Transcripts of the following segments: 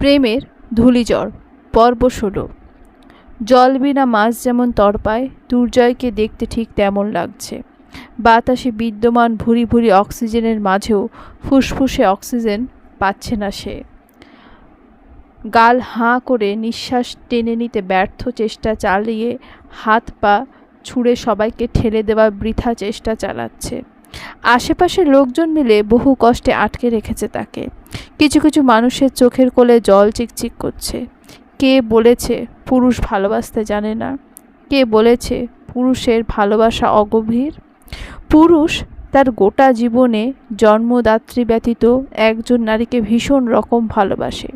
প্রেমের ধূলিঝড়, পর্ব ষোলো জল বিনা মাছ যেমন তরপায় দুর্জয়কে দেখতে ঠিক তেমন লাগছে। বাতাসে বিদ্যমান ভুরি ভুরি অক্সিজেনের মাঝেও ফুসফুসে অক্সিজেন পাচ্ছে না সে। গাল হাঁ করে নিঃশ্বাস টেনে নিতে ব্যর্থ চেষ্টা চালিয়ে হাত পা ছুঁড়ে সবাইকে ঠেলে দেওয়ার বৃথা চেষ্টা চালাচ্ছে। আশেপাশের লোকজন মিলে বহু কষ্টে আটকে রেখেছে তাকে। কিছু কিছু মানুষের চোখের কোলে জল চিকচিক করছে। কে বলেছে পুরুষ ভালোবাসতে জানে না? কে বলেছে পুরুষের ভালোবাসা অগভীর? পুরুষ তার গোটা জীবনে জন্মদাত্রী ব্যতীত একজন নারীকে ভীষণ রকম ভালোবাসে।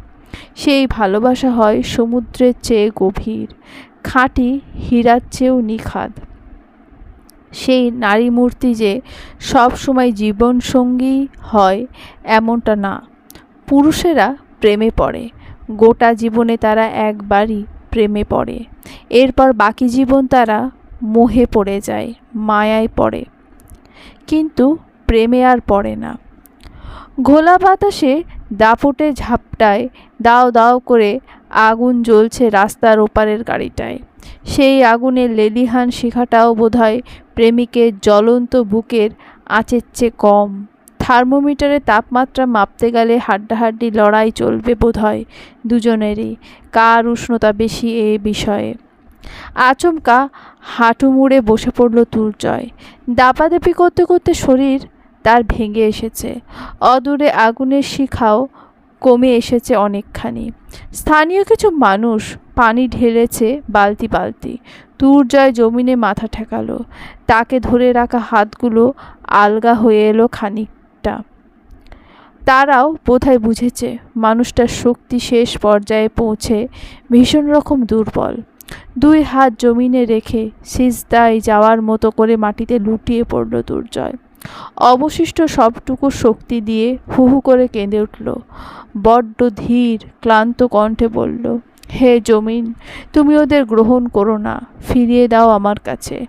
সেই ভালোবাসা হয় সমুদ্রের চেয়ে গভীর, খাঁটি হীরার চেয়েও নিখাদ। সেই নারী মূর্তি যে সব সময় জীবনসঙ্গী হয়, এমনটা না। পুরুষেরা প্রেমে পড়ে। গোটা জীবনে তারা একবারই প্রেমে পড়ে। এরপর বাকি জীবন তারা মোহে পড়ে যায়, মায়ায় পড়ে। কিন্তু প্রেমে আর পড়ে না। ঘোলা বাতাসে দাপটে ঝাপটায় দাও দাও করে আগুন জ্বলছে রাস্তার ওপারের গাড়িটায়। সেই আগুনের লেলিহান শিখাটাও বোধহয় প্রেমিকের জ্বলন্ত বুকের আঁচের চেয়ে কম। থার্মোমিটারে তাপমাত্রা মাপতে গেলে হাড্ডাহাড্ডি লড়াই চলবে বোধহয় দুজনেরই। কার উষ্ণতা বেশি এ বিষয়ে? আচমকা হাঁটু মুড়ে বসে পড়ল দুর্জয়। দাপাদাপি করতে করতে শরীর তার ভেঙে এসেছে। অদূরে আগুনের শিখাও কমে এসেছে অনেকখানি। স্থানীয় কিছু মানুষ পানি ঢেলেছে বালতি বালতি। দুর্জয় জমিনে মাথা ঠেকালো। তাকে ধরে রাখা হাতগুলো আলগা হয়ে এলো খানিকটা। তারাও বোধহয় বুঝেছে মানুষটার শক্তি শেষ পর্যায়ে পৌঁছে ভীষণ রকম দুর্বল। দুই হাত জমিনে রেখে সিজদায় যাওয়ার মতো করে মাটিতে লুটিয়ে পড়ল দুর্জয়। অবশিষ্ট সবটুকু শক্তি দিয়ে হু হু করে কেঁদে উঠল। বড্ড ধীর, ক্লান্ত কণ্ঠে বলল, হে জমিন, তুমি ওদের গ্রহণ করো না, ফিরিয়ে দাও আমার কাছে।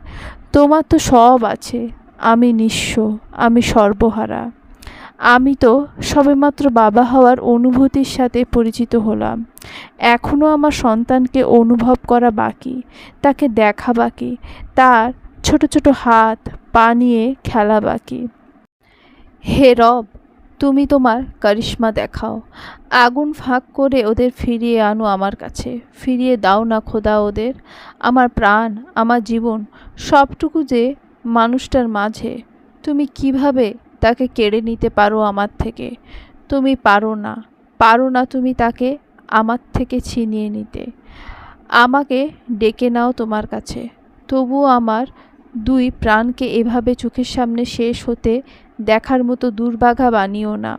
তোমার তো সব আছে, আমি নিঃস্ব, আমি সর্বহারা। আমি তো সবেমাত্র বাবা হওয়ার অনুভূতির সাথে পরিচিত হলাম। এখনও আমার সন্তানকে অনুভব করা বাকি, তাকে দেখা বাকি। তার ছোট ছোট হাত, পা নিয়ে খেলা বাকি। হে রব, তুমি তোমার কারিশ্মা দেখাও। আগুন ফাঁক করে ওদের ফিরিয়ে আনো আমার কাছে। ফিরিয়ে দাও না খোদা ওদের। আমার প্রাণ, আমার জীবন, সবটুকু যে মানুষটার মাঝে। তুমি কীভাবে তাকে কেড়ে নিতে পারো আমার থেকে? তুমি পারো না। পারো না তুমি তাকে আমার থেকে ছিনিয়ে নিতে। আমাকে ডেকে নাও তোমার কাছে। তবুও আমার দুই প্রাণকে এভাবে চোখের সামনে শেষ হতে দেখার মতো দুর্বাঘা বানিও না।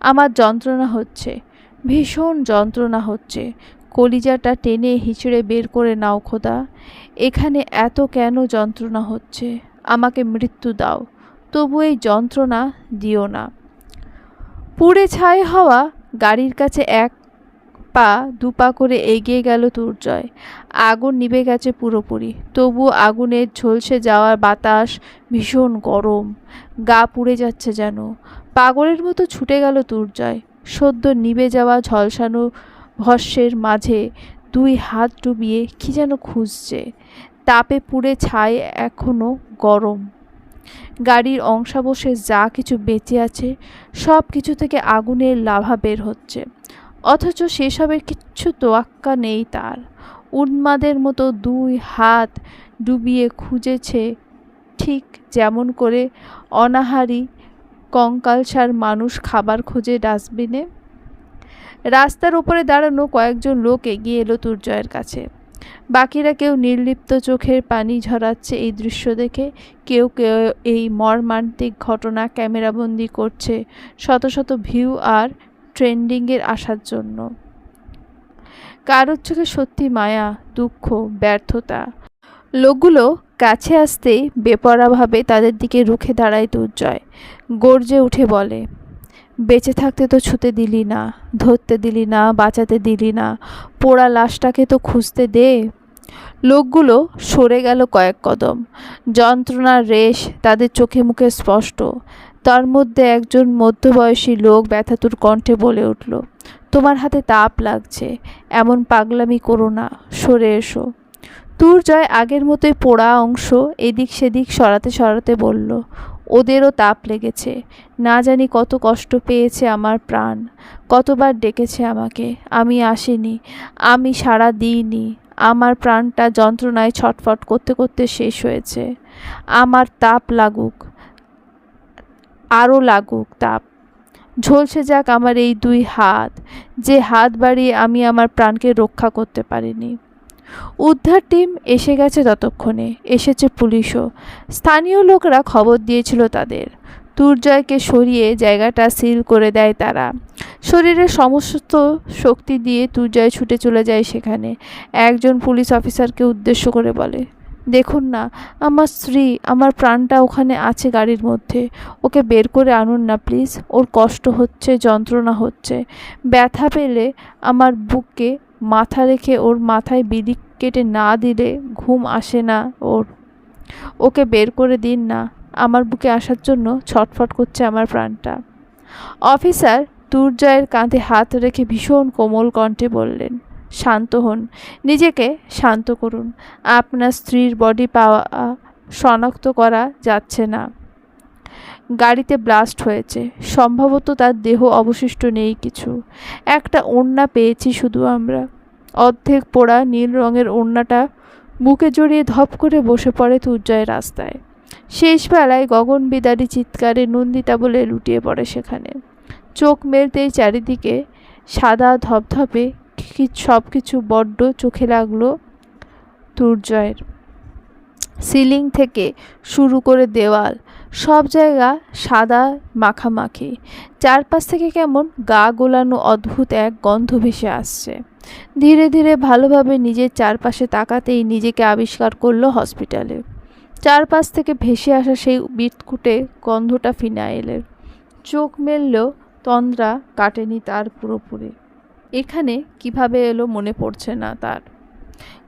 আমার যন্ত্রণা হচ্ছে, ভীষণ যন্ত্রণা হচ্ছে। কলিজাটা টেনে হিচড়ে বের করে নাও খোদা। এখানে এত কেন যন্ত্রণা হচ্ছে? আমাকে মৃত্যু দাও, তবু এই যন্ত্রণা দিও না। পুড়ে ছাই হওয়া গাড়ির কাছে এক পা দুপা করে এগিয়ে গেল দুর্জয়। আগুন নিভে গেছে পুরোপুরি। তবু আগুনের ঝলসে যাওয়ার বাতাস ভীষণ গরম। গা পুড়ে যাচ্ছে যেন। পাগলের মতো ছুটে গেল দুর্জয়। সদ্য নিভে যাওয়া ঝলসানো ভস্যের মাঝে দুই হাত ডুবিয়ে কি যেন খুঁজছে। তাপে পুড়ে ছাই এখনও গরম। গাড়ির অংশাবশেষ যা কিছু বেঁচে আছে সব কিছু থেকে আগুনের লাভা বের হচ্ছে। অথচ সেসবের কিচ্ছু তোয়াক্কা নেই তার। উন্মাদের মতো দুই হাত ডুবিয়ে খুঁজেছে ঠিক যেমন করে অনাহারি কঙ্কালসার মানুষ খাবার খোঁজে ডাস্টবিনে। রাস্তার উপরে দাঁড়ানো কয়েকজন লোক এগিয়ে এলো দুর্জয়ের কাছে। বাকিরা কেউ নির্লিপ্ত চোখের পানি ঝরাচ্ছে এই দৃশ্য দেখে, কেউ কেউ এই মর্মান্তিক ঘটনা ক্যামেরাবন্দি করছে। শত শত ভিউ আর ট্রেন্ডিংয়ের আসার জন্য। কারোর চোখে সত্যি মায়া, দুঃখ, ব্যর্থতা। লোকগুলো কাছে আসতেই বেপরাভাবে তাদের দিকে রুখে দাঁড়ায় দুর্জয়। গর্জে উঠে বলে, বেঁচে থাকতে তো ছুতে দিলি না, ধরতে দিলি না, বাঁচাতে দিলি না, পোড়া লাশটাকে তো খুঁজতে দে। লোকগুলো সরে গেল কয়েক কদম। যন্ত্রণার রেশ তাদের চোখে মুখে স্পষ্ট। তার মধ্যে একজন মধ্যবয়সী লোক ব্যথাতুর কণ্ঠে বলে উঠল, তোমার হাতে তাপ লাগছে, এমন পাগলামি করো না, সরে এসো। দুর্জয় আগের মতোই পোড়া অংশ এদিক সেদিক সরাতে সরাতে বলল, ওদেরও তাপ লেগেছে, না জানি কত কষ্ট পেয়েছে আমার প্রাণ, কতবার ডেকেছে আমাকে, আমি আসিনি, আমি সাড়া দিইনি, আমার প্রাণটা যন্ত্রণায় ছটফট করতে করতে শেষ হয়েছে, আমার তাপ লাগুক আরও লাগুক তাপ। ঝলসে যাক আমার এই দুই হাত, যে হাত বাড়িয়ে আমি আমার প্রাণকে রক্ষা করতে পারিনি। উদ্ধার টিম এসে গেছে ততক্ষণে, এসেছে পুলিশও। স্থানীয় লোকরা খবর দিয়েছিল তাদের। দুর্জয়কে সরিয়ে জায়গাটা সিল করে দেয় তারা। শরীরের সমস্ত শক্তি দিয়ে দুর্জয় ছুটে চলে যায় সেখানে। একজন পুলিশ অফিসারকে উদ্দেশ্য করে বলে দেখুন না, আমার স্ত্রী, আমার প্রাণটা ওখানে আছে গাড়ির মধ্যে। ওকে বের করে আনুন না, প্লিজ। ওর কষ্ট হচ্ছে, যন্ত্রণা হচ্ছে। ব্যথা পেলে আমার বুককে মাথা রেখে ওর মাথায় বিড়ি কেটে না দিলে ঘুম আসে না ওর। ওকে বের করে দিন না, আমার বুকে আসার জন্য ছটফট করছে আমার প্রাণটা। অফিসার দুর্জয়ের কাঁধে হাত রেখে ভীষণ কোমল কণ্ঠে বললেন শান্ত হন। নিজেকে শান্ত করুন। আপনার স্ত্রীর বডি পাওয়া শনাক্ত করা যাচ্ছে না। গাড়িতে ব্লাস্ট হয়েছে। সম্ভবত তার দেহ অবশিষ্ট নেই কিছু। একটা ওড়না পেয়েছি শুধু আমরা। অর্ধেক পোড়া নীল রঙের ওড়নাটা বুকে জড়িয়ে ধপ করে বসে পড়ে তুর্জয় রাস্তায়। শেষ বেলায় গগন বিদারী চিৎকারে নন্দিতা বলে লুটিয়ে পড়ে সেখানে। চোখ মেলতেই চারিদিকে সাদা ধপধপে সব কিছু বড্ড চোখে লাগল দুর্জয়ের। সিলিং থেকে শুরু করে দেওয়াল, সব জায়গা সাদা মাখামাখি। চারপাশ থেকে কেমন গা গোলানো অদ্ভুত এক গন্ধ ভেসে আসছে। ধীরে ধীরে ভালোভাবে নিজের চারপাশে তাকাতেই নিজেকে আবিষ্কার করল হসপিটালে। চারপাশ থেকে ভেসে আসা সেই বিটকুটে গন্ধটা ফিনাইলের। চোখ মেললেও তন্দ্রা কাটেনি তার পুরোপুরি। এখানে কীভাবে এলো মনে পড়ছে না তার।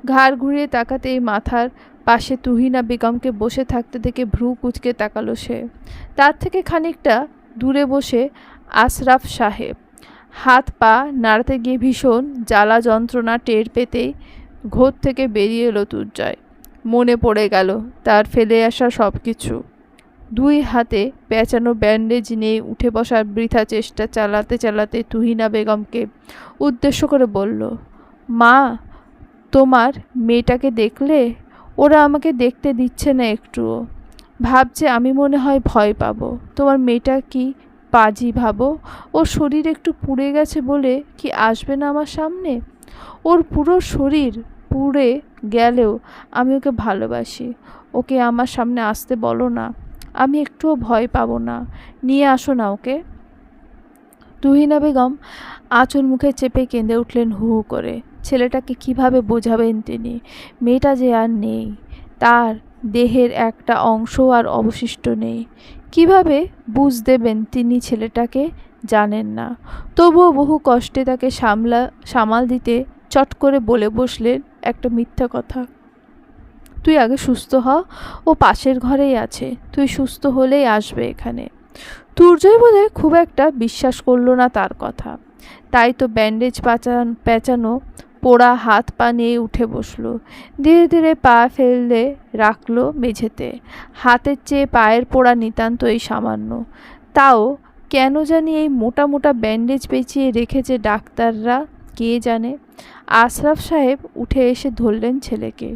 ঘাড় ঘুরিয়ে তাকাতেই মাথার পাশে তুহিনা বেগমকে বসে থাকতে দেখে ভ্রু কুচকে তাকালো সে। তার থেকে খানিকটা দূরে বসে আশরাফ সাহেব। হাত পা নাড়তে গিয়ে ভীষণ জ্বালা যন্ত্রণা টের পেতেই ঘোর থেকে বেরিয়ে এলো তুর্জয় মনে পড়ে গেল তার ফেলে আসা সব কিছু দুই হাতে পেঁচানো ব্যান্ডেজ নিয়ে উঠে বসার বৃথা চেষ্টা চালাতে চালাতে তুহিনা বেগমকে উদ্দেশ্য করে বলল, মা, তোমার মেয়েটাকে দেখলে? ওরা আমাকে দেখতে দিচ্ছে না একটুও। ভাবছে আমি মনে হয় ভয় পাবো। তোমার মেয়েটা কি পাজি ভাবো? ওর শরীর একটু পুড়ে গেছে বলে কি আসবে না আমার সামনে? ওর পুরো শরীর পুড়ে গেলেও আমি ওকে ভালোবাসি। ওকে আমার সামনে আসতে বলো না। আমি একটুও ভয় পাবো না। নিয়ে আসো না ওকে। তুহিনা বেগম আঁচল মুখে চেপে কেঁদে উঠলেন হু হু করে। ছেলেটাকে কীভাবে বোঝাবেন তিনি? মেয়েটা যে আর নেই। তার দেহের একটা অংশ আর অবশিষ্ট নেই। কীভাবে বুঝ দেবেন তিনি ছেলেটাকে? জানেন না। তবুও বহু কষ্টে তাকে সামলা, সামাল দিতে চট করে বলে বসলেন একটা মিথ্যা কথা। তুই আগে সুস্থ হ। ও পাশের ঘরেই আছে। তুই সুস্থ হলেই আসবে এখানে। তুর্জয় বোধহয় খুব একটা বিশ্বাস করল না তার কথা। তাই তো ব্যান্ডেজ পাচান, পেঁচানো, পোড়া হাত পা নিয়ে উঠে বসল। ধীরে ধীরে পা ফেললে রাখল মেঝেতে। হাতের চেয়ে পায়ের পোড়া নিতান্ত এই সামান্য। তাও কেন জানি এই মোটা মোটা ব্যান্ডেজ পেঁচিয়ে রেখেছে ডাক্তাররা কে জানে? আশরাফ সাহেব উঠে এসে ধরলেন ছেলেকে।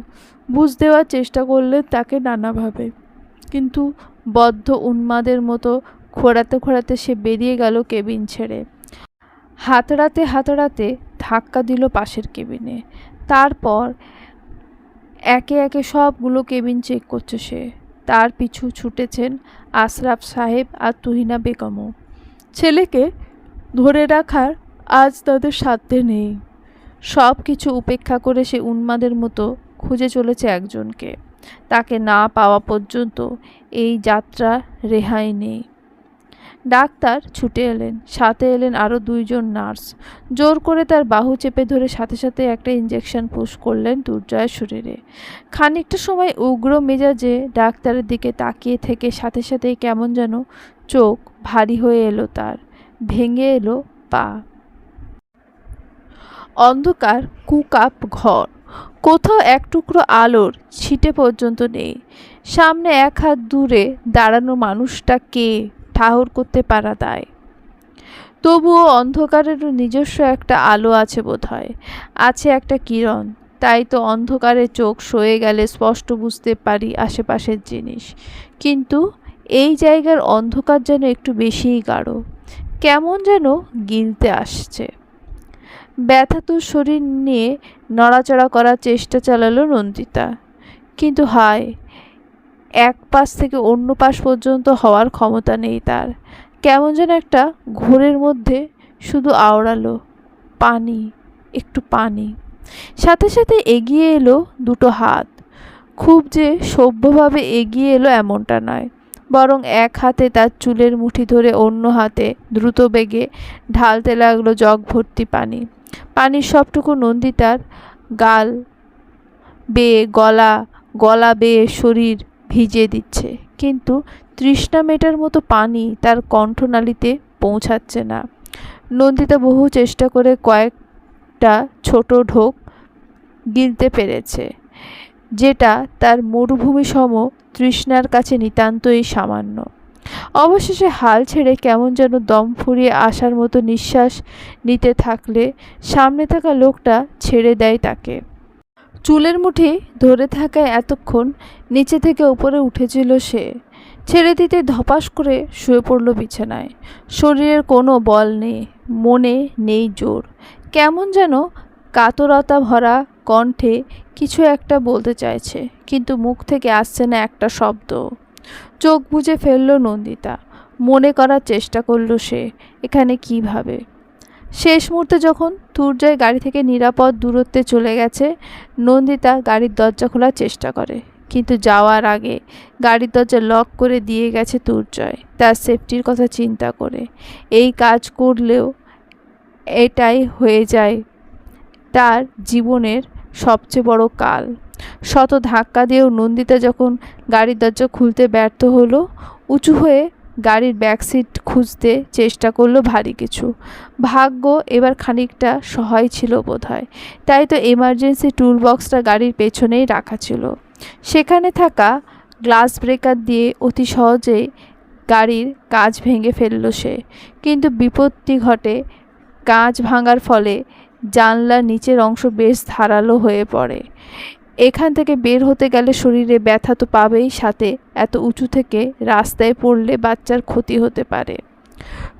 বুঝ দেওয়ার চেষ্টা করলেন তাকে নানাভাবে। কিন্তু বদ্ধ উন্মাদের মতো খোঁড়াতে খোঁড়াতে সে বেরিয়ে গেল কেবিন ছেড়ে। হাতড়াতে হাতড়াতে ধাক্কা দিল পাশের কেবিনে। তারপর একে একে সবগুলো কেবিন চেক করছে সে। তার পিছু ছুটেছেন আশরাফ সাহেব আর তুহিনা বেগমও। ছেলেকে ধরে রাখার আজ তাদের সাধ্যে নেই। সব কিছু উপেক্ষা করে সে উন্মাদের মতো খুঁজে চলেছে একজনকে। তাকে না পাওয়া পর্যন্ত এই যাত্রা রেহাই নেই। ডাক্তার ছুটে এলেন, সাথে এলেন আরও দুইজন নার্স। জোর করে তার বাহু চেপে ধরে সাথে সাথে একটা ইঞ্জেকশন পুশ করলেন দুর্জয়ের শরীরে। খানিকটা সময় উগ্র মেজাজে ডাক্তারের দিকে তাকিয়ে থেকে সাথে সাথেই কেমন যেন চোখ ভারী হয়ে এলো তার। ভেঙে এলো পা। অন্ধকার কুকাপ ঘর। কোথাও এক টুকরো আলোর ছিটে পর্যন্ত নেই। সামনে এক হাত দূরে দাঁড়ানো মানুষটা কে, ঠাহর করতে পারা দায়। তবুও অন্ধকারেরও নিজস্ব একটা আলো আছে বোধহয়। আছে একটা কিরণ। তাই তো অন্ধকারে চোখ সয়ে গেলে স্পষ্ট বুঝতে পারি আশেপাশের জিনিস। কিন্তু এই জায়গার অন্ধকার যেন একটু বেশিই গাঢ়। কেমন যেন গিলতে আসছে। ব্যথাতুর শরীর নিয়ে নড়াচড়া করার চেষ্টা চালালো নন্দিতা কিন্তু হায়, এক পাশ থেকে অন্য পাশ পর্যন্ত হওয়ার ক্ষমতা নেই তার। কেমন যেন একটা ঘোরের মধ্যে শুধু আওড়ালো, পানি, একটু পানি। সাথে সাথে এগিয়ে এলো দুটো হাত। খুব যে সভ্যভাবে এগিয়ে এলো এমনটা নয়, বরং এক হাতে তার চুলের মুঠি ধরে অন্য হাতে দ্রুত বেগে ঢালতে লাগল জগ ভর্তি পানি। পানির সবটুকু নন্দী তার গাল বেয়ে গলা গলা বেয়ে শরীর ভিজিয়ে দিচ্ছে। কিন্তু তৃষ্ণা মেটার মতো পানি তার কণ্ঠনালীতে পৌঁছাচ্ছে না। নন্দিতা বহু চেষ্টা করে কয়েকটা ছোট ঢোক গিলতে পেরেছে, যেটা তার মরুভূমি সম তৃষ্ণার কাছে নিতান্তই সামান্য। অবশেষে হাল ছেড়ে কেমন যেন দম ফুরিয়ে আসার মতো নিঃশ্বাস নিতে থাকলে সামনে থাকা লোকটা ছেড়ে দেয় তাকে। চুলের মুঠি ধরে থাকায় এতক্ষণ নিচে থেকে উপরে উঠেছিল সে। ছেড়ে দিতে ধপাস করে শুয়ে পড়ল বিছানায়। শরীরের কোনো বল নেই, মনে নেই জোর। কেমন যেন কাতরতা ভরা কণ্ঠে কিছু একটা বলতে চাইছে, কিন্তু মুখ থেকে আসছে না একটা শব্দ। চোখ বুজে ফেলল নন্দিতা। মনে করার চেষ্টা করল সে, এখানে কীভাবে শেষ মুহূর্তে যখন তুর্জয় গাড়ি থেকে নিরাপদ দূরত্বে চলে গেছে, নন্দিতা গাড়ির দরজা খোলার চেষ্টা করে। কিন্তু যাওয়ার আগে গাড়ির দরজা লক করে দিয়ে গেছে তুর্জয় তার সেফটির কথা চিন্তা করে। এই কাজ করলেও এটাই হয়ে যায় তার জীবনের সবচেয়ে বড় কাল। শত ধাক্কা দিয়েও নন্দিতা যখন গাড়ির দরজা খুলতে ব্যর্থ হলো, উঁচু হয়ে গাড়ির ব্যাকসিট খুঁজতে চেষ্টা করল ভারী কিছু। ভাগ্য এবার খানিকটা সহায় ছিল বোধহয়। তাই তো এমার্জেন্সি টুল বক্সটা গাড়ির পেছনেই রাখা ছিল। সেখানে থাকা গ্লাস ব্রেকার দিয়ে অতি সহজেই গাড়ির কাজ ভেঙে ফেলল সে। কিন্তু বিপত্তি ঘটে কাঁচ ভাঙার ফলে জানলার নিচের অংশ বেশ ধারালো হয়ে পড়ে। এখান থেকে বের হতে গেলে শরীরে ব্যথা তো পাবেই সাথে, এত উঁচু থেকে রাস্তায় পড়লে বাচ্চার ক্ষতি হতে পারে।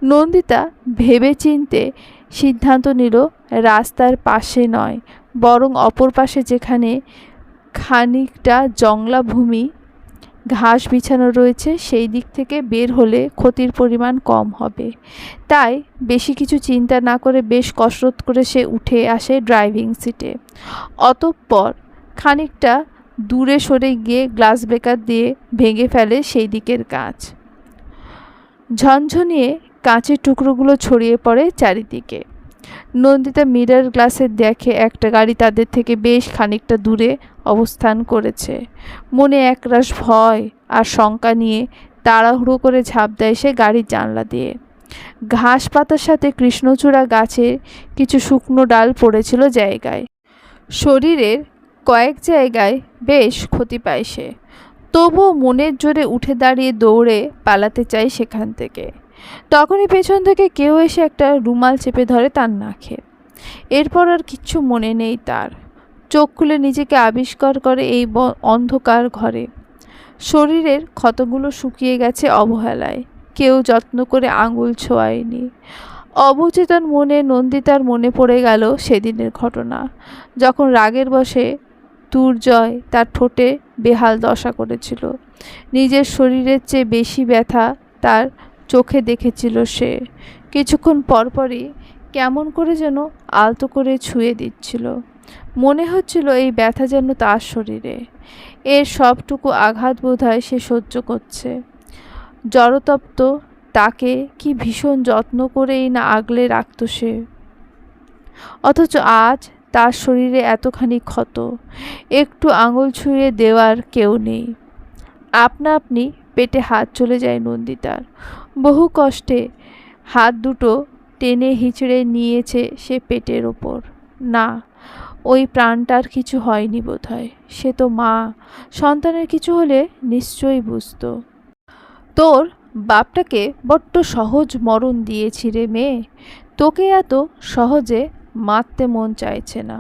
নন্দিতা ভেবে চিনতে সিদ্ধান্ত নিল, রাস্তার পাশে নয়, বরং অপর পাশে যেখানে খানিকটা জংলা ভূমি ঘাস বিছানো রয়েছে, সেই দিক থেকে বের হলে ক্ষতির পরিমাণ কম হবে। তাই বেশি কিছু চিন্তা না করে বেশ কসরত করে সে উঠে আসে ড্রাইভিং সিটে। অতঃপর খানিকটা দূরে সরে গিয়ে গ্লাস ব্রেকার দিয়ে ভেঙে ফেলে সেই দিকের কাঁচ। ঝনঝনিয়ে কাঁচের টুকরোগুলো ছড়িয়ে পড়ে চারিদিকে। নন্দিতা মিরার গ্লাসে দেখে একটা গাড়ি তাদের থেকে বেশ খানিকটা দূরে অবস্থান করেছে। মনে একরাশ ভয় আর শঙ্কা নিয়ে তাড়াহুড়ো করে ঝাঁপ দেয় সে গাড়ির জানলা দিয়ে। ঘাস পাতার সাথে কৃষ্ণচূড়া গাছের কিছু শুকনো ডাল পড়েছিল জায়গায়। শরীরের কয়েক জায়গায় বেশ ক্ষতি পায় সে। তবুও মনের জোরে উঠে দাঁড়িয়ে দৌড়ে পালাতে চাই সেখান থেকে। তখনই পেছন থেকে কেউ এসে একটা রুমাল চেপে ধরে তার নাকে। এরপর আর কিচ্ছু মনে নেই তার। চোখ খুলে নিজেকে আবিষ্কার করে এই অন্ধকার ঘরে। শরীরের ক্ষতগুলো শুকিয়ে গেছে অবহেলায়। কেউ যত্ন করে আঙুল ছোঁয়ায়নি। অবচেতন মনে নন্দিতার মনে পড়ে গেল সেদিনের ঘটনা। যখন রাগের বসে দুর্জয় তার ঠোঁটে বেহাল দশা করেছিল। নিজের শরীরের চেয়ে বেশি ব্যথা তার চোখে দেখেছিল সে। কিছুক্ষণ পরপরই কেমন করে যেন আলতো করে ছুঁয়ে দিচ্ছিল। মনে হচ্ছিল এই ব্যথা যেন তার শরীরে। এর সবটুকু আঘাত বোধ হয় সে সহ্য করছে। জড়তপ্ত, তাকে কি ভীষণ যত্ন করেই না আগলে রাখত সে? অথচ আজ তার শরীরে এতখানি ক্ষত। একটু আঙুল ছুঁয়ে দেওয়ার কেউ নেই। আপনা আপনি পেটে হাত চলে যায় নন্দিতার। বহু কষ্টে হাত দুটো টেনে হিচড়ে নিয়েছে সে পেটের ওপর। না, ওই প্রাণটার কিছু হয়নি বোধহয়। সে তো মা। সন্তানের কিছু হলে নিশ্চয়ই বুঝতো। তোর বাপটাকে বড্ড সহজ মরণ দিয়েছি রে মেয়ে। তোকে এত সহজে মারতে মন চাইছে না।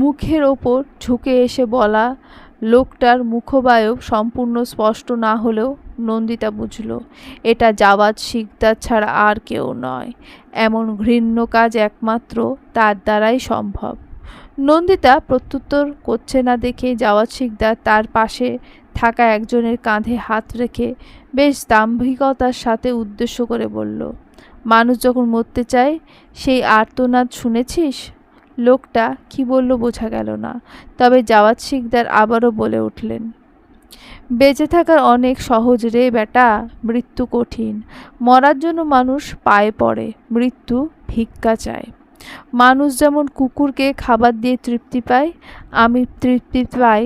মুখের ওপর ঝুঁকে এসে বলা লোকটার মুখবায়ব সম্পূর্ণ স্পষ্ট না হলেও নন্দিতা বুঝল, এটা জাওয়াজ শিকদার ছাড়া আর কেউ নয়। এমন ঘৃণ্য কাজ একমাত্র তার দ্বারাই সম্ভব। নন্দিতা প্রত্যুত্তর করছে না দেখে জাওয়াজ শিকদার তার পাশে থাকা একজনের কাঁধে হাত রেখে বেশ দাম্ভিকতার সাথে উদ্দেশ্য করে বলল মানুষ যখন মরতে চায়, সেই আর্তনাদ শুনেছিস? লোকটা কি বলল বোঝা গেল না, তবে জাওয়াত শিকদার আবারও বলে উঠলেন, বেঁচে থাকার অনেক সহজ রে বেটা মৃত্যু কঠিন। মরার জন্য মানুষ পায়ে পড়ে, মৃত্যু ভিক্ষা চায়। মানুষ যেমন কুকুরকে খাবার দিয়ে তৃপ্তি পায়, আমি তৃপ্তি পাই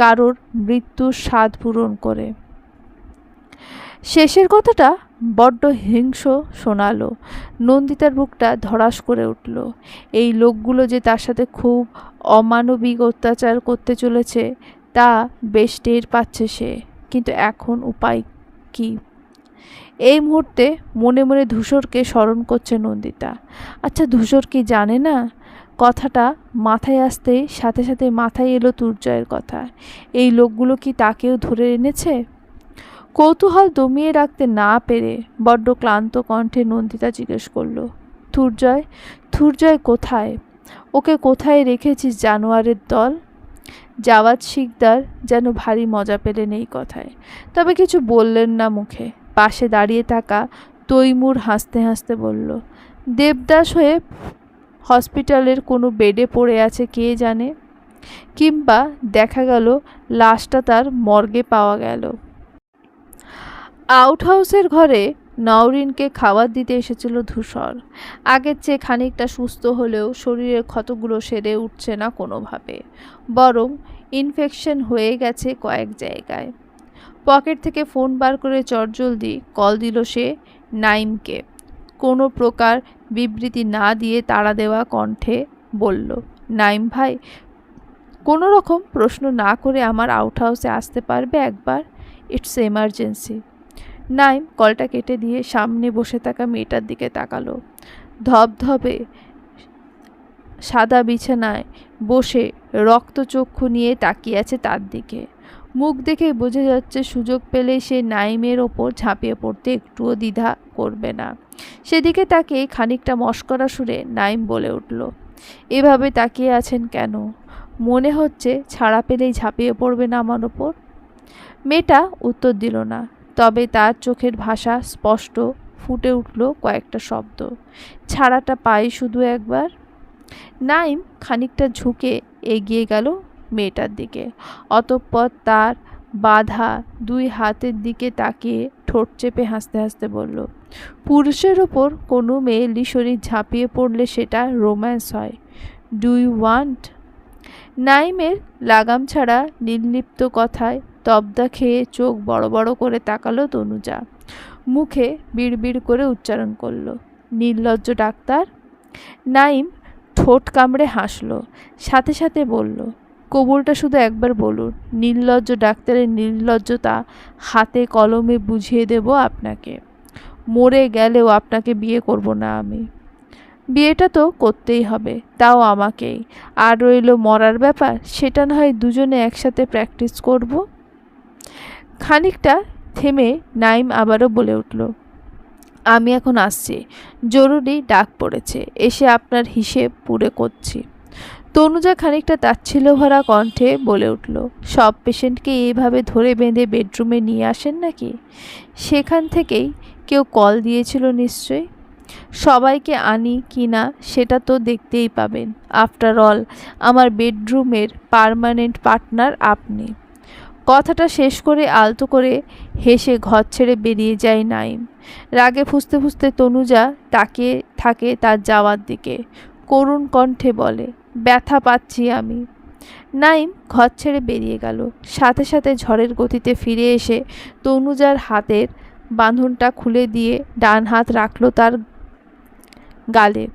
কারোর মৃত্যুর স্বাদ পূরণ করে। শেষের কথাটা বড্ড হিংস শোনালো। নন্দিতার বুকটা ধরাস করে উঠল। এই লোকগুলো যে তার সাথে খুব অমানবিক অত্যাচার করতে চলেছে, তা বেশ টের পাচ্ছে সে। কিন্তু এখন উপায় কি? এই মুহূর্তে মনে মনে ধূসরকে স্মরণ করছে নন্দিতা। আচ্ছা ধূসর কি জানে না? কথাটা মাথায় আসতেই সাথে সাথে মাথায় এলো তুর্জয়ের কথা। এই লোকগুলো কি তাকেও ধরে এনেছে? কৌতূহল দমিয়ে রাখতে না পেরে বড্ড ক্লান্ত কণ্ঠে নন্দিতা জিজ্ঞেস করল থুরজয় থুরজয় কোথায়? ওকে কোথায় রেখেছিস জানোয়ারের দল? জাওয়াত শিকদার যেন ভারী মজা পেলেন এই কথায়। তবে কিছু বললেন না মুখে। পাশে দাঁড়িয়ে থাকা তৈমুর হাসতে হাসতে বলল, দেবদাস হয়ে হসপিটালের কোনো বেডে পড়ে আছে কে জানে? কিংবা দেখা গেল লাশটা তার মর্গে পাওয়া গেল। আউট হাউসের ঘরে নওরিনকে খাবার দিতে এসেছিল ধূসর। আগের চেয়ে খানিকটা সুস্থ হলেও শরীরের ক্ষতগুলো সেরে উঠছে না কোনোভাবে। বরং ইনফেকশন হয়ে গেছে কয়েক জায়গায়। পকেট থেকে ফোন বার করে চটজলদি কল দিল সে নাইমকে। কোনো প্রকার বিবৃতি না দিয়ে তাড়া দেওয়া কণ্ঠে বলল, নাইম ভাই, কোনো রকম প্রশ্ন না করে আমার আউট হাউসে আসতে পারবে একবার? It's emergency. নাইম কলটা কেটে দিয়ে সামনে বসে থাকা মেয়েটার দিকে তাকালো। ধপধপে সাদা বিছানায় বসে রক্তচক্ষু নিয়ে তাকিয়ে আছে তার দিকে। মুখ দেখে বোঝা যাচ্ছে সুযোগ পেলে সে নাইমের ওপর ঝাঁপিয়ে পড়তে একটুও দ্বিধা করবে না। সেদিকে তাকে খানিকটা মস্করা সুরে নাইম বলে উঠল, এভাবে তাকিয়ে আছেন কেন? মনে হচ্ছে ছাড়া পেলেই ঝাঁপিয়ে পড়বে না আমার ওপর? মেয়েটা উত্তর দিল না। তবে তার চোখের ভাষা স্পষ্ট, ফুটে উঠল কয়েকটা শব্দ। ছাড়াটা পাই শুধু একবার। নাইম খানিকটা ঝুঁকে এগিয়ে গেল মেয়েটার দিকে। অতঃপর তার বাধা দুই হাতের দিকে তাকিয়ে ঠোঁট চেপে হাসতে হাসতে বলল, পুরুষের ওপর কোনো মেয়ে লিশরি ঝাঁপিয়ে পড়লে সেটা রোম্যান্স হয়। Do want? নাইমের লাগাম ছাড়া নির্লিপ্ত কথায় তবদা খেয়ে চোখ বড় বড় করে তাকালো তনুজা। মুখে বিড়বিড় করে উচ্চারণ করল, নির্লজ্জ ডাক্তার? নাইম ঠোঁট কামড়ে হাসলো, সাথে সাথে বলল, কবুলটা শুধু একবার বলুন, নির্লজ্জ ডাক্তারের নির্লজ্জতা হাতে কলমে বুঝিয়ে দেব আপনাকে। মরে গেলেও আপনাকে বিয়ে করব না আমি। বিয়েটা তো করতেই হবে, তাও আমাকেই। আর রইল মরার ব্যাপার, সেটা না হয় দুজনে একসাথে প্র্যাকটিস করব? খানিকটা থেমে নাইম আবারও বলে উঠল, আমি এখন আসছি। জরুরি ডাক পড়েছে। এসে আপনার হিসেব পুরে করছি। তনুজা খানিকটা তাচ্ছিল ভরা কণ্ঠে বলে উঠল, সব পেশেন্টকে এইভাবে ধরে বেঁধে বেডরুমে নিয়ে আসেন নাকি? সেখান থেকেই কেউ কল দিয়েছিল নিশ্চয়ই? সবাইকে আনি কি না সেটা তো দেখতেই পাবেন। আফটার অল, আমার বেডরুমের পারমানেন্ট পার্টনার আপনি। কথাটা শেষ করে আলতো করে হেসে ঘর ছেড়ে বেরিয়ে যায় নাইম। রাগে ফুসতে ফুসতে তনুজা তাকিয়ে থাকে তার যাওয়ার দিকে। করুণ কণ্ঠে বলে, ব্যথা পাচ্ছি আমি। নাইম ঘর ছেড়ে বেরিয়ে গেল। সাথে সাথে ঝড়ের গতিতে ফিরে এসে তনুজার হাতের বাঁধনটা খুলে দিয়ে ডান হাত রাখল তার গালে।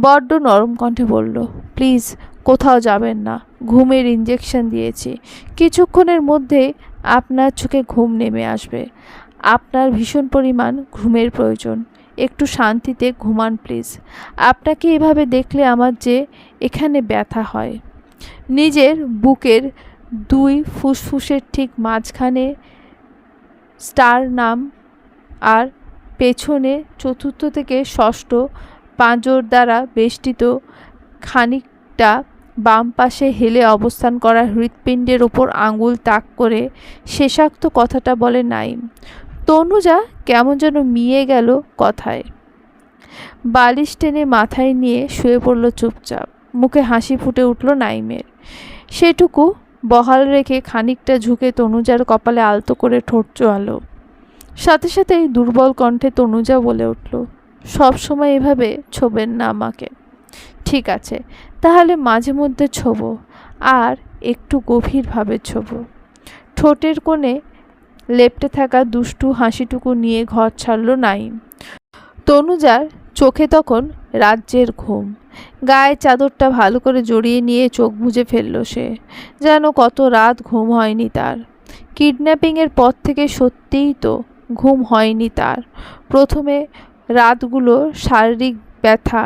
বড্ড নরম কণ্ঠে বলল, প্লিজ কোথাও যাবেন না। ঘুমের ইঞ্জেকশন দিয়েছি। কিছুক্ষণের মধ্যে আপনার চোখে ঘুম নেমে আসবে। আপনার ভীষণ পরিমাণ ঘুমের প্রয়োজন। একটু শান্তিতে ঘুমান প্লিজ আপনাকে এভাবে দেখলে আমার যে এখানে ব্যথা হয়। নিজের বুকের দুই ফুসফুসের ঠিক মাঝখানে স্টার নাম আর পেছনে চতুর্থ থেকে ষষ্ঠ পাঁজর দ্বারা বেষ্টিত খানিকটা বাম পাশে হেলে অবস্থান করা হৃৎপিণ্ডের ওপর আঙুল তাক করে শেষাক্ত কথাটা বলে নাইম, তনুজা, কেমন যেন মিয়ে গেল কথায়। বালিশ টেনে মাথায় নিয়ে শুয়ে পড়ল চুপচাপ। মুখে হাসি ফুটে উঠল নাইমের। সেটুকু বহাল রেখে খানিকটা ঝুঁকে তনুজার কপালে আলতো করে ঠোঁট চোয়ালো। সাথে সাথেই দুর্বল কণ্ঠে তনুজা বলে উঠল সব সময় এভাবে ছোবেন না আমাকে। ঠিক আছে তাহলে মাঝে মধ্যে ছোবো, আর একটু গভীরভাবে ছোবো। ঠোঁটের কোণে লেপ্টে থাকা দুষ্টু হাসিটুকু নিয়ে ঘর ছাড়ল নাইম তনুজার চোখে তখন রাজ্যের ঘুম। গায়ে চাদরটা ভালো করে জড়িয়ে নিয়ে চোখ বুজে ফেলল সে, যেন কত রাত ঘুম হয়নি তার। কিডন্যাপিংয়ের পর থেকে সত্যিই তো ঘুম হয়নি তার। প্রথমে রাতগুলো শারীরিক ব্যথা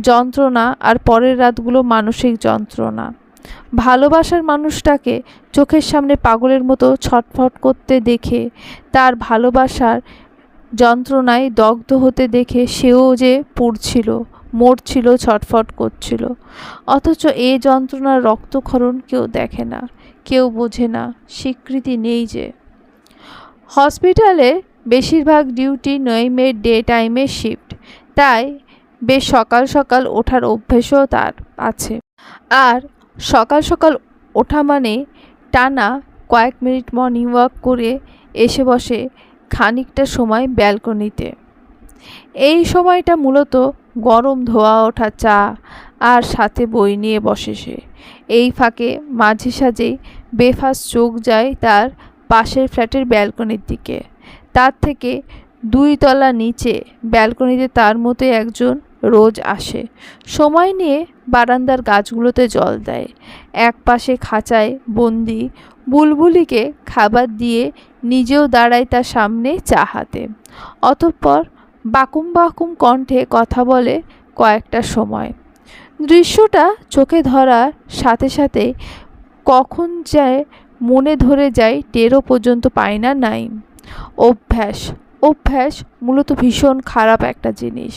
যন্ত্রণা আর পরের রাতগুলো মানসিক যন্ত্রণা। ভালোবাসার মানুষটাকে চোখের সামনে পাগলের মতো ছটফট করতে দেখে, তার ভালোবাসার যন্ত্রণায় দগ্ধ হতে দেখে সেও যে পুড়ছিল, মরছিল, ছটফট করছিল। অথচ এ যন্ত্রণার রক্তক্ষরণ কেউ দেখে না, কেউ বোঝে না, স্বীকৃতি নেই যে। হসপিটালে বেশিরভাগ ডিউটি নইমের ডে টাইমের শিফট, তাই বেশ সকাল সকাল ওঠার অভ্যেসও তার আছে। আর সকাল সকাল ওঠা মানে টানা কয়েক মিনিট মর্নিং ওয়াক করে এসে বসে খানিকটা সময় ব্যালকনিতে। এই সময়টা মূলত গরম ধোয়া ওঠা চা আর সাথে বই নিয়ে বসে সে। এই ফাঁকে মাঝে সাঝেই বেফাস চোখ যায় তার পাশের ফ্ল্যাটের ব্যালকনির দিকে। তার থেকে দুই তলা নিচে ব্যালকনিতে তার মতো একজন রোজ আসে। সময় নিয়ে বারান্দার গাছগুলোতে জল দেয়। এক পাশে খাঁচায় বন্দি বুলবুলিকে খাবার দিয়ে নিজেও দাঁড়ায় তার সামনে চা হাতে। অতঃপর বাকুম বাকুম কণ্ঠে কথা বলে কয়েকটা সময়। দৃশ্যটা চোখে ধরার সাথে সাথে কখন যায় মনে ধরে যায় টেরও পর্যন্ত পায় না নাইম। অভ্যাস অভ্যাস মূলত ভীষণ খারাপ একটা জিনিস।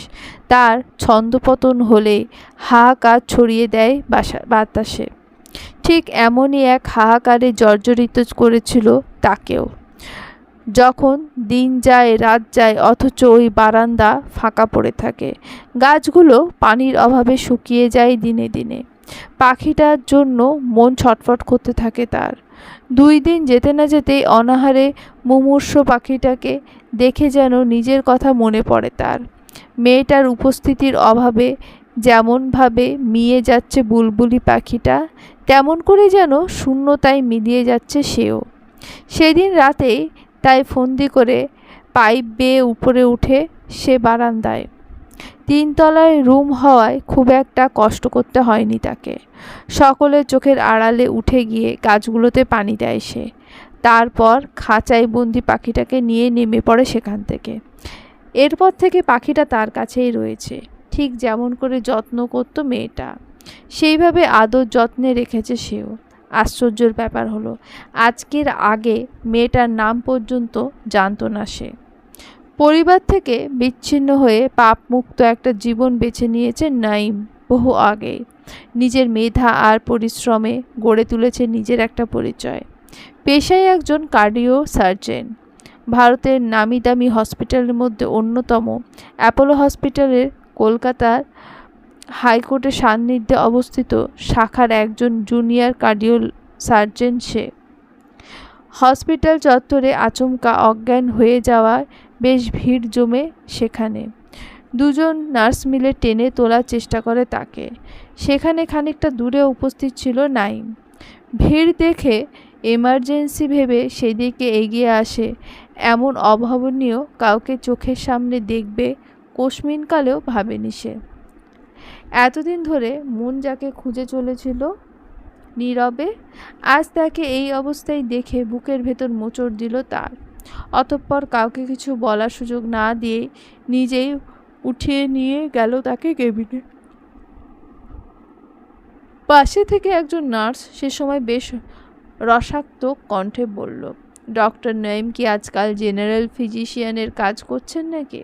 তার ছন্দপতন হলে হাহাকার ছড়িয়ে দেয় বাসা বাতাসে। ঠিক এমনই এক হাহাকারে জর্জরিত করেছিল তাকেও। যখন দিন যায়, রাত যায়, অথচ ওই বারান্দা ফাঁকা পড়ে থাকে। গাছগুলো পানির অভাবে শুকিয়ে যায় দিনে দিনে। পাখিটার জন্য মন ছটফট করতে থাকে তার। দুই দিন যেতে না যেতেই অনাহারে মুমূর্ষ পাখিটাকে দেখে যেন নিজের কথা মনে পড়ে তার। মেয়েটার উপস্থিতির অভাবে যেমনভাবে মিয়ে যাচ্ছে বুলবুলি পাখিটা, তেমন করে যেন শূন্যতায় মিলিয়ে যাচ্ছে সেও। সেদিন রাতে তাই ফন্দি করে পাইপ বেয়ে উপরে উঠে সে বারান্দায়। তিনতলায় রুম হওয়ায় খুব একটা কষ্ট করতে হয়নি তাকে। সকলের চোখের আড়ালে উঠে গিয়ে গাছগুলোতে পানি দেয় সে। তারপর খাঁচায় বন্দি পাখিটাকে নিয়ে নেমে পড়ে সেখান থেকে। এরপর থেকে পাখিটা তার কাছেই রয়েছে, ঠিক যেমন করে যত্ন করতো মেয়েটা। সেইভাবে আদর যত্নে রেখেছে সেও। আশ্চর্যের ব্যাপার হলো, আজকের আগে মেয়েটার নাম পর্যন্ত জানতো না সে। পরিবার থেকে বিচ্ছিন্ন হয়ে পাপ মুক্ত একটা জীবন বেছে নিয়েছে নাইম বহু আগে। নিজের মেধা আর পরিশ্রমে গড়ে তুলেছে নিজের একটা পরিচয়। পেশায় একজন কার্ডিও সার্জেন। ভারতের নামি দামি হসপিটালের মধ্যে অন্যতম। অ্যাপোলো হসপিটালের কলকাতার হাইকোর্টের সান্নিধ্যে অবস্থিত শাখার একজন জুনিয়র কার্ডিও সার্জেন সে। হসপিটাল চত্বরে আচমকা অজ্ঞান হয়ে যাওয়ায় বেশ ভিড় জমে সেখানে। দুজন নার্স মিলে টেনে তোলার চেষ্টা করে তাকে। সেখানে খানিকটা দূরে উপস্থিত ছিল নাইম। ভিড় দেখে এমার্জেন্সি ভেবে সেদিকে এগিয়ে আসে। এমন অভাবনীয় কাউকে চোখের সামনে দেখবে কোশমিনকালেও ভাবেনি সে। এতদিন ধরে মন যাকে খুঁজে চলেছিল নীরবে, আজ তাকে এই অবস্থায় দেখে বুকের ভেতর মোচড় দিল তার। অতঃপর কাউকে কিছু বলার সুযোগ না দিয়ে নিজেই উঠিয়ে নিয়ে গেল তাকে কেবিনে। পাশে থেকে একজন নার্স সে সময় বেশ রসাক্ত কণ্ঠে বলল, ডক্টর নঈম কি আজকাল জেনারেল ফিজিশিয়ানের কাজ করছেন নাকি?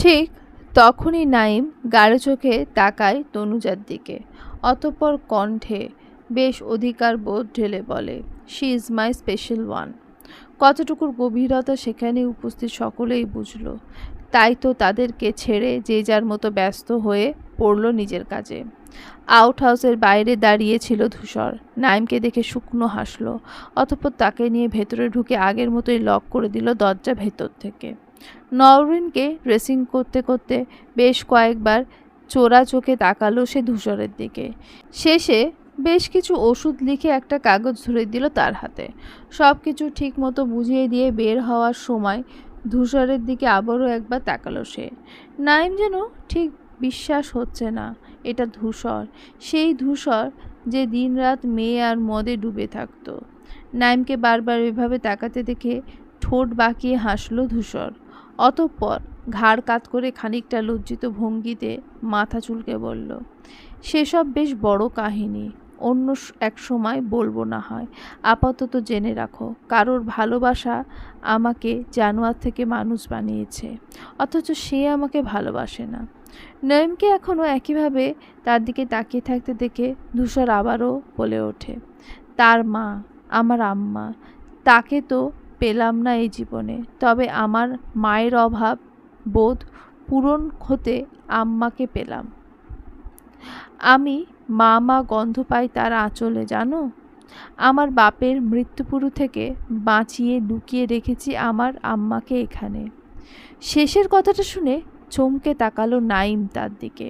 ঠিক, তখনই নাইম গাঢ় চোখে তাকায় তনুজার দিকে, অতঃপর কণ্ঠে বেশ অধিকার বোধ ঢেলে বলে she is my special one. কতটুকুর গভীরতা সেখানে উপস্থিত সকলেই বুঝল, তাই তো তাদেরকে ছেড়ে যে যার মতো ব্যস্ত হয়ে পড়ল নিজের কাজে। আউট হাউসের বাইরে দাঁড়িয়ে ছিল ধূসর। নাইমকে দেখে শুকনো হাসলো, অতঃপর তাকে নিয়ে ভেতরে ঢুকে আগের মতোই লক করে দিল দরজা ভেতর থেকে। নওরিনকে ড্রেসিং করতে করতে বেশ কয়েকবার চোরা চোখে তাকালো সে ধূসরের দিকে। শেষে বেশ কিছু ওষুধ লিখে একটা কাগজ ধরে দিল তার হাতে। সব কিছু ঠিক মতো বুঝিয়ে দিয়ে বের হওয়ার সময় ধূসরের দিকে আবারও একবার তাকালো সে। নাইম যেন ঠিক বিশ্বাস হচ্ছে না, এটা ধূসর। সেই ধূসর যে দিনরাত মেয়ে আর মদে ডুবে থাকত। নাইমকে বারবার এভাবে তাকাতে দেখে ঠোঁট বাঁকিয়ে হাসলো ধূসর। অতঃপর ঘাড় কাত করে খানিকটা লজ্জিত ভঙ্গিতে মাথা চুলকে বলল, সেসব বেশ বড় কাহিনী, অন্য এক সময় বলব না হয়। আপাতত জেনে রাখো, কারোর ভালোবাসা আমাকে জানোয়ার থেকে মানুষ বানিয়েছে, অথচ সে আমাকে ভালোবাসে না। নয়মকে এখনও একইভাবে তার দিকে তাকিয়ে থাকতে দেখে ধূসর আবারও বলে ওঠে, তার মা, আমার আম্মা, তাকে তো পেলাম না এই জীবনে। তবে আমার মায়ের অভাব বোধ পূরণ হতে আম্মাকে পেলাম। আমি মা মা গন্ধ পাই তার আঁচলে, জানো? আমার বাপের মৃত্যুপুরু থেকে বাঁচিয়ে লুকিয়ে রেখেছি আমার আম্মাকে এখানে। শেষের কথাটা শুনে চমকে তাকালো নাইম তার দিকে।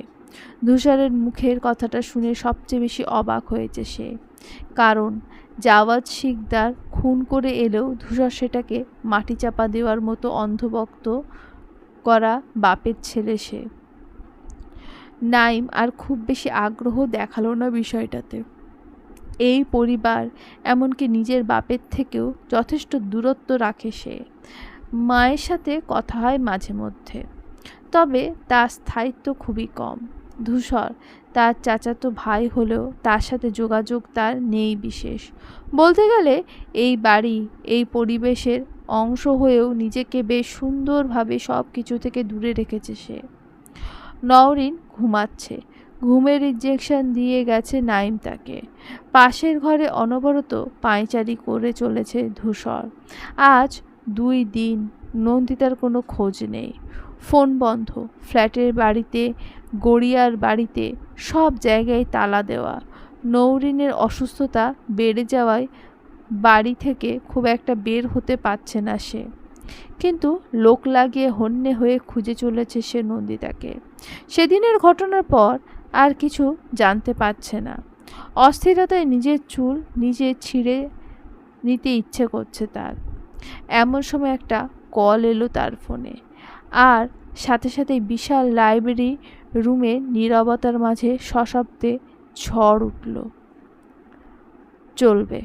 ধূসরের মুখের কথাটা শুনে সবচেয়ে বেশি অবাক হয়েছে সে। কারণ জাওয়াজ শিকদার খুন করে এলেও ধূসর সেটাকে মাটি চাপা দেওয়ার মতো অন্ধভক্ত করা বাপের ছেলে সে। নাইম আর খুব বেশি আগ্রহ দেখাল না বিষয়টাতে। এই পরিবার এমনকি নিজের বাপের থেকেও যথেষ্ট দূরত্ব রাখে সে। মায়ের সাথে কথা হয় মাঝে মধ্যে। তবে তার স্থায়িত্ব খুবই কম। ধূসর, তার চাচাতো ভাই হলেও তার সাথে যোগাযোগ তার নেই বিশেষ। বলতে গেলে এই বাড়ি, এই পরিবেশের অংশ হয়েও নিজেকে বেশ সুন্দরভাবে সব কিছু থেকে দূরে রেখেছে সে। নওরিন ঘুমাচ্ছে। ঘুমের ইঞ্জেকশন দিয়ে গেছে নাইম তাকে। পাশের ঘরে অনবরত পায়চারি করে চলেছে ধূসর। আজ দুই দিন, নন্দিতার কোনো খোঁজ নেই। ফোন বন্ধ, ফ্ল্যাটের বাড়িতে, গড়িয়ার বাড়িতে, সব জায়গায় তালা দেওয়া। নৌরিনের অসুস্থতা বেড়ে যাওয়ায় বাড়ি থেকে খুব একটা বের হতে পারছে না সে। কিন্তু লোক লাগিয়ে হন্যে হয়ে খুঁজে চলেছে সে নন্দিতাকে। সেদিনের ঘটনার পর আর কিছু জানতে পারছে না। অস্থিরতায় নিজের চুল নিজে ছিঁড়ে নিতে ইচ্ছে করছে তার। এমন সময় একটা কল এলো তার ফোনে। আর সাথে সাথে বিশাল লাইব্রেরি রুমে নীরবতার মাঝে সশব্দে ঝড় উঠল। চলবে।